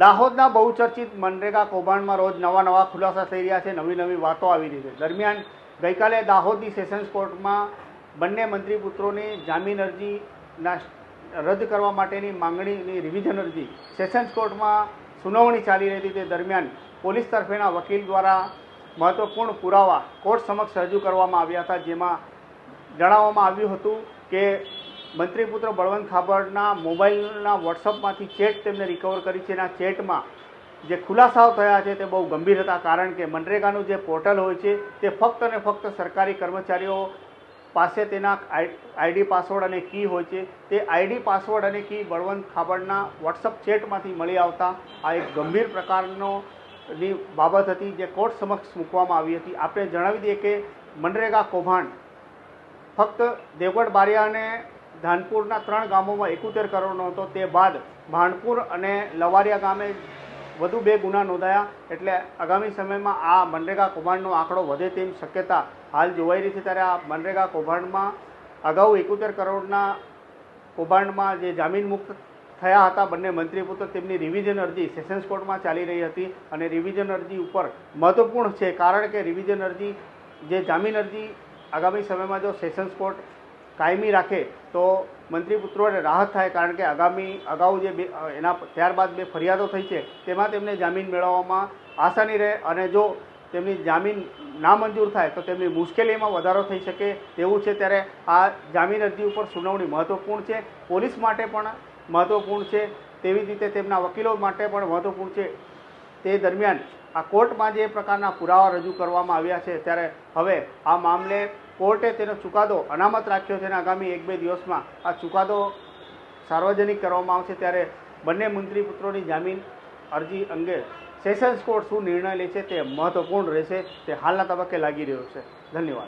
દાહોદના બહુચર્ચિત મનરેગા કૌભાંડમાં રોજ નવા નવા ખુલાસા થઈ રહ્યા છે, નવી નવી વાતો આવી રહી છે. દરમિયાન ગઈકાલે દાહોદની સેશન્સ કોર્ટમાં બંને મંત્રી પુત્રોની જામીન અરજીના રદ કરવા માટેની માંગણીની રિવિઝન અરજી. સેશન્સ કોર્ટમાં સુનાવણી ચાલી રહી હતી. તે દરમિયાન પોલીસ તરફેના વકીલ દ્વારા મહત્વપૂર્ણ પુરાવા કોર્ટ સમક્ષ રજૂ કરવામાં આવ્યા હતા, જેમાં જણાવવામાં આવ્યું હતું કે મંત્રીપુત્ર બળવંત ખાબડના મોબાઈલના વોટ્સઅપમાંથી ચેટ તેમને રિકવર કરી છે. અને આ ચેટમાં જે ખુલાસાઓ થયા છે તે બહુ ગંભીર હતા, કારણ કે મનરેગાનું જે પોર્ટલ હોય છે તે ફક્ત અને ફક્ત સરકારી કર્મચારીઓ પાસે તેના આઈડી પાસવર્ડ અને કી હોય છે. તે આઈડી પાસવર્ડ અને કી બળવંત ખાબડના વોટ્સઅપ ચેટમાંથી મળી આવતા આ એક ગંભીર પ્રકારનો ની બાબત હતી જે કોર્ટ સમક્ષ મૂકવામાં આવી હતી. આપણે જણાવી દઈએ કે મનરેગા કૌભાંડ ફક્ત દેવગઢ બારિયા અને ધાનપુરના ત્રણ ગામોમાં એકોતેર કરોડનો હતો. તે બાદ ભાણપુર અને લવારિયા ગામે વધુ બે ગુના નોંધાયા. એટલે આગામી સમયમાં આ મનરેગા કૌભાંડનો આંકડો વધે તેમ શક્યતા હાલ જોવાઈ રહી છે. ત્યારે આ મનરેગા કૌભાંડમાં અગાઉ એકોતેર કરોડના કૌભાંડમાં જે જામીન મુક્ત થયા હતા બંને મંત્રીપુત્ર તેમની રિવિઝન અરજી સેશન્સ કોર્ટમાં ચાલી રહી હતી અને રિવિઝન અરજી ઉપર મહત્વપૂર્ણ છે. કારણ કે રિવિઝન અરજી, જે જામીન અરજી આગામી સમયમાં જો સેશન્સ કોર્ટ કાયમી રાખે તો મંત્રીપુત્રોને રાહત થાય, કારણ કે આગામી, અગાઉ જે બે એના ત્યારબાદ બે ફરિયાદો થઈ છે, તેમાં તેમને જામીન મેળવવામાં આસાની રહે અને જો તેમની જામીન ના મંજૂર થાય, તો તેમની મુશ્કેલીમાં વધારો થઈ શકે તેવું છે. ત્યારે આ જામીન અરજી ઉપર સુનાવણી મહત્વપૂર્ણ છે. પોલીસ માટે પણ મહત્વપૂર્ણ છે. તેવી જ રીતે તેમના વકીલો માટે પણ મહત્વપૂર્ણ છે. તે દરમિયાન આ કોર્ટમાં જે પ્રકારના પુરાવા રજૂ કરવામાં આવ્યા છે, ત્યારે હવે આ મામલે કોર્ટે તેનો ચુકાદો અનામત રાખ્યો છે અને આગામી એક બે દિવસમાં આ ચુકાદો સાર્વજનિક કરવામાં આવશે ત્યારે બંને મંત્રીપુત્રોની જામીન અરજી અંગે સેશન્સ કોર્ટ શું નિર્ણય લે છે તે મહત્વપૂર્ણ રહેશે તે હાલના તબક્કે લાગી રહ્યો છે. ધન્યવાદ.